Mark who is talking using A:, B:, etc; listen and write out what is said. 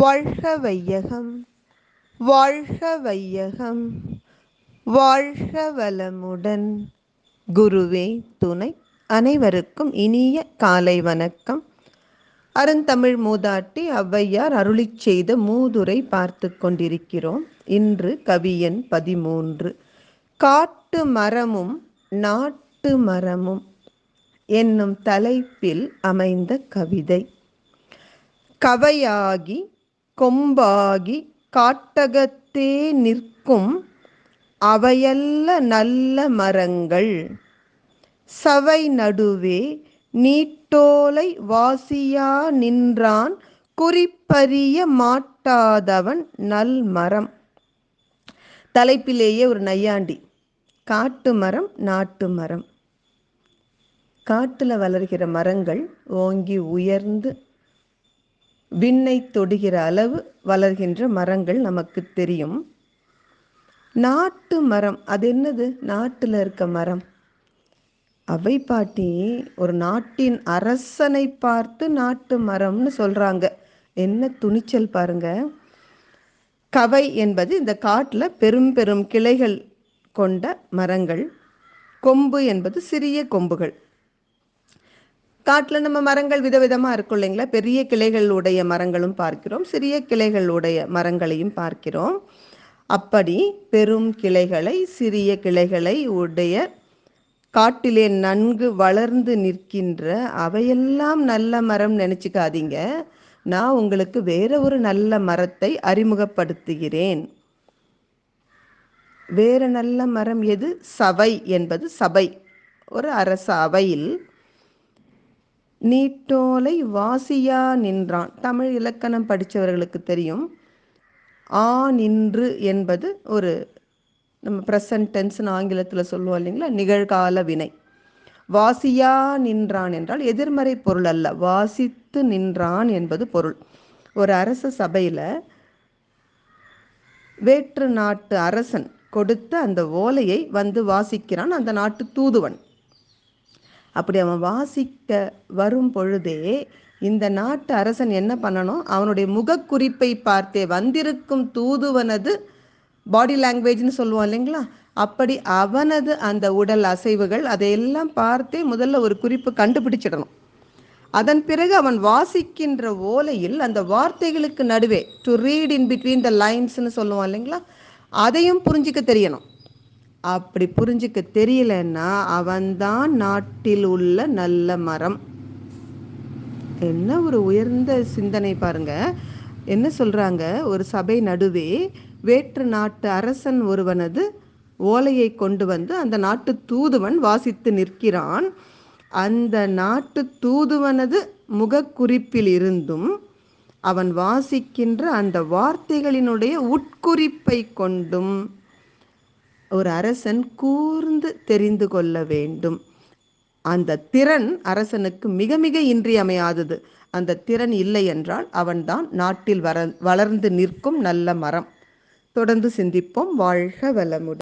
A: வாழ்க வையகம் வாழ்க வையகம் வாழ்க வளமுடன் குருவே துணை அனைவருக்கும் இனிய காலை வணக்கம். அருந்தமிழ் மூதாட்டி ஔவையார் அருளிச் செய்த மூதுரை பார்த்து கொண்டிருக்கிறோம். இன்று கவியன் பதிமூன்று. காட்டு மரமும் நாட்டு மரமும் என்னும் தலைப்பில் அமைந்த கவிதை. கவையாகி கொம்பாகி காட்டகத்தே நிற்கும் அவையல்ல நல்ல மரங்கள். சவை நடுவே நீட்டோலை வாசியா நின்றான் குறிப்பறிய மாட்டாதவன் நல் மரம். தலைப்பிலேயே ஒரு நையாண்டி. காட்டு மரம் நாட்டு மரம். காட்டில் வளர்கிற மரங்கள் ஓங்கி உயர்ந்து விண்ணை தொடுகிற அளவு வளர்கின்ற மரங்கள் நமக்கு தெரியும். நாட்டு மரம் அது என்னது? நாட்டில் இருக்க மரம். அவை பாட்டி ஒரு நாட்டின் அரசனை பார்த்து நாட்டு மரம்னு சொல்றாங்க. என்ன துணிச்சல் பாருங்க. கவை என்பது இந்த காட்டில் பெரும் பெரும் கிளைகள் கொண்ட மரங்கள். கொம்பு என்பது சிறிய கொம்புகள். காட்டில் நம்ம மரங்கள் விதவிதமாக இருக்கும் இல்லைங்களா? பெரிய கிளைகளுடைய மரங்களும் பார்க்கிறோம் சிறிய கிளைகள் உடைய மரங்களையும் பார்க்கிறோம். அப்படி பெரும் கிளைகளை சிறிய கிளைகளை உடைய காட்டிலே நன்கு வளர்ந்து நிற்கின்ற அவையெல்லாம் நல்ல மரம் நினச்சிக்காதீங்க. நான் உங்களுக்கு வேற ஒரு நல்ல மரத்தை அறிமுகப்படுத்துகிறேன். வேற நல்ல மரம் எது? சபை என்பது சபை. ஒரு அரச அவையில் நீட்டோலை வாசியா நின்றான். தமிழ் இலக்கணம் படித்தவர்களுக்கு தெரியும். ஆ நின்று என்பது ஒரு நம்ம ப்ரெசன்ட் டென்ஸ்னு ஆங்கிலத்தில் சொல்லுவோம் இல்லைங்களா? நிகழ்கால வினை. வாசியா நின்றான் என்றால் எதிர்மறை பொருள் அல்ல. வாசித்து நின்றான் என்பது பொருள். ஒரு அரச சபையில் வேற்று நாட்டு அரசன் கொடுத்த அந்த ஓலையை வந்து வாசிக்கிறான். அந்த நாட்டு தூதுவன். அப்படி அவன் வாசிக்க வரும் பொழுதே இந்த நாட்டு அரசன் என்ன பண்ணணும் அவனுடைய முகக்குறிப்பை பார்த்தே வந்திருக்கும் தூதுவனது பாடி லாங்குவேஜ்னு சொல்லுவோம் இல்லைங்களா? அப்படி அவனது அந்த உடல் அசைவுகள் அதையெல்லாம் பார்த்தே முதல்ல ஒரு குறிப்பு கண்டுபிடிச்சிடணும். அதன் பிறகு அவன் வாசிக்கின்ற ஓலையில் அந்த வார்த்தைகளுக்கு நடுவே to read in between the லைன்ஸ்னு சொல்லுவான் இல்லைங்களா? அதையும் புரிஞ்சிக்க தெரியணும். அப்படி புரிஞ்சுக்க தெரியலன்னா அவன்தான் நாட்டில் உள்ள நல்ல மரம். என்ன ஒரு உயர்ந்த சிந்தனை பாருங்க. என்ன சொல்றாங்க? ஒரு சபை நடுவே வேற்று நாட்டு அரசன் ஒருவனது ஓலையை கொண்டு வந்து அந்த நாட்டு தூதுவன் வாசித்து நிற்கிறான். அந்த நாட்டு தூதுவனது முகக்குறிப்பில் இருந்தும் அவன் வாசிக்கின்ற அந்த வார்த்தைகளினுடைய உட்குறிப்பை கொண்டும் ஒரு அரசன் கூர்ந்து தெரிந்து கொள்ள வேண்டும். அந்த திறன் அரசனுக்கு மிக மிக இன்றியமையாதது. அந்த திறன் இல்லை என்றால் அவன்தான் நாட்டில் வர வளர்ந்து நிற்கும் நல்ல மரம். தொடர்ந்து சிந்திப்போம். வாழ்க வளமுடன்.